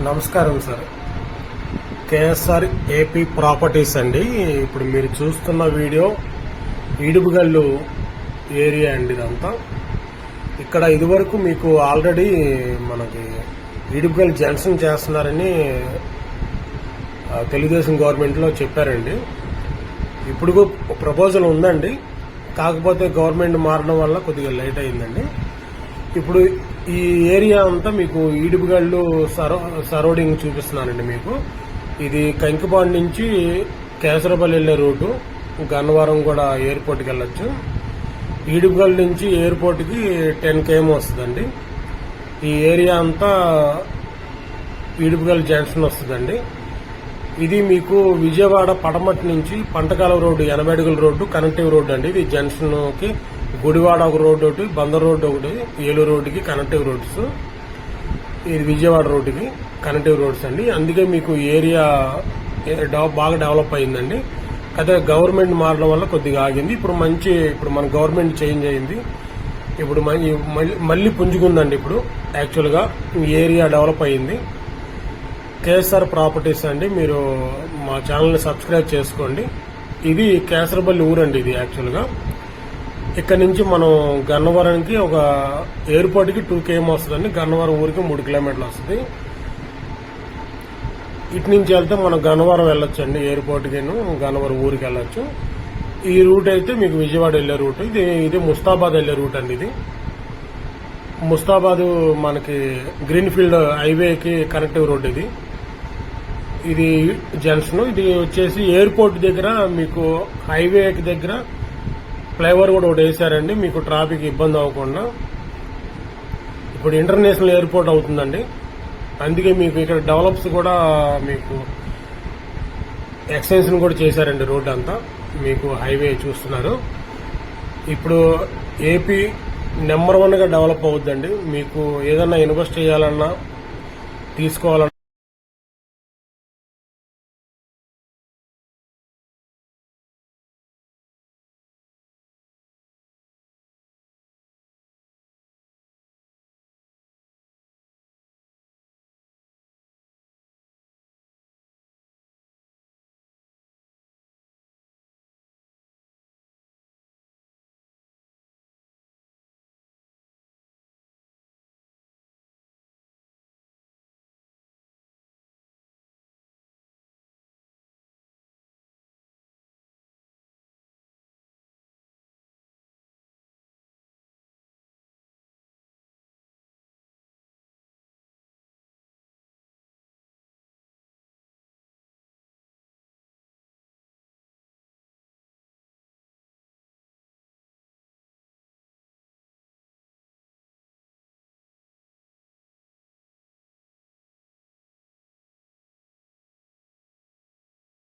నమస్కారం sir. KSR AP properties అండి. ఇప్పుడు మీరు చూస్తున్న వీడియో ఈడుపుగల్లు ఏరియా అండి ఇదంతా. ఇక్కడ ఇదివరకు మీకు ఆల్రెడీ మనకి ఈడుపుగల్ జంక్షన్ చేస్తున్నారని తెలుగుదేశం గవర్నమెంట్లో చెప్పారండి. ఇప్పుడు ప్రపోజల్ ఉందండి. కాకపోతే గవర్నమెంట్ మారడం వల్ల కొద్దిగా లేట్ అయిందండి. ఇప్పుడు ఈ ఏరియా అంతా మీకు ఈడుపుగళ్ళు సరౌ సరౌండింగ్ చూపిస్తున్నానండి మీకు. ఇది కంకిపాడు నుంచి కేసరపల్లి వెళ్ళే రూటు. గన్నవరం కూడా ఎయిర్పోర్ట్కి వెళ్ళొచ్చు. ఈడుపుగల్ నుంచి ఎయిర్పోర్ట్కి టెన్ కేఎం వస్తుందండి. ఈ ఏరియా అంతా ఈడుపుగల్ జంక్షన్ వస్తుందండి. ఇది మీకు విజయవాడ పడమటి నుంచి పంటకాల రోడ్డు ఎనభై అడుగుల రోడ్డు కనెక్టివ్ రోడ్డు అండి. ఇది జంక్షన్కి గుడివాడ ఒక రోడ్డు ఒకటి బందర్ రోడ్డు ఒకటి ఏలూరు రోడ్డుకి కనెక్టివ్ రోడ్స్. ఇది విజయవాడ రోడ్డుకి కనెక్టివ్ రోడ్స్ అండి. అందుకే మీకు ఏరియా బాగా డెవలప్ అయిందండి. అదే గవర్నమెంట్ మారడం వల్ల కొద్దిగా ఆగింది. ఇప్పుడు మంచి ఇప్పుడు మన గవర్నమెంట్ చేంజ్ అయింది. ఇప్పుడు మళ్ళీ- మళ్ళీ- పుంజుకుందండి ఇప్పుడు. యాక్చువల్గా ఏరియా డెవలప్ అయింది. కేఎస్ఆర్ ప్రాపర్టీస్ అండి. మీరు మా ఛానల్ని సబ్స్క్రైబ్ చేసుకోండి. ఇది కేసరపల్లి ఊరండి ఇది యాక్చువల్గా. ఇక్కడ నుంచి మనం గన్నవరానికి ఒక ఎయిర్పోర్ట్కి టూ కేఎం వస్తుందండి. గన్నవరం ఊరికి మూడు కిలోమీటర్లు వస్తుంది. ఇటు నుంచి వెళ్తే మనం గన్నవరం వెళ్ళొచ్చండి ఎయిర్పోర్ట్కి గన్నవరం ఊరికి వెళ్ళొచ్చు. ఈ రూట్ అయితే మీకు విజయవాడ వెళ్ళే రూట్. ఇది ఇది ముస్తాబాద్ వెళ్ళే రూట్ అండి ఇది. ముస్తాబాద్ మనకి గ్రీన్ఫీల్డ్ హైవేకి కనెక్టివ్ రోడ్ ఇది. ఇది జంక్షన్. ఇది వచ్చేసి ఎయిర్పోర్ట్ దగ్గర మీకు హైవేకి దగ్గర ఫ్లైఓవర్ కూడా ఒకటి వేసారండి మీకు ట్రాఫిక్ ఇబ్బంది అవ్వకుండా. ఇప్పుడు ఇంటర్నేషనల్ ఎయిర్పోర్ట్ అవుతుందండి. అందుకే మీకు ఇక్కడ డెవలప్స్ కూడా మీకు ఎక్స్టెన్షన్ కూడా చేశారండి రోడ్ అంతా. మీకు హైవే చూస్తున్నారు. ఇప్పుడు ఏపీ నెంబర్ వన్గా డెవలప్ అవుద్దండి. మీకు ఏదైనా ఇన్వెస్ట్ చేయాలన్నా తీసుకోవాలన్నా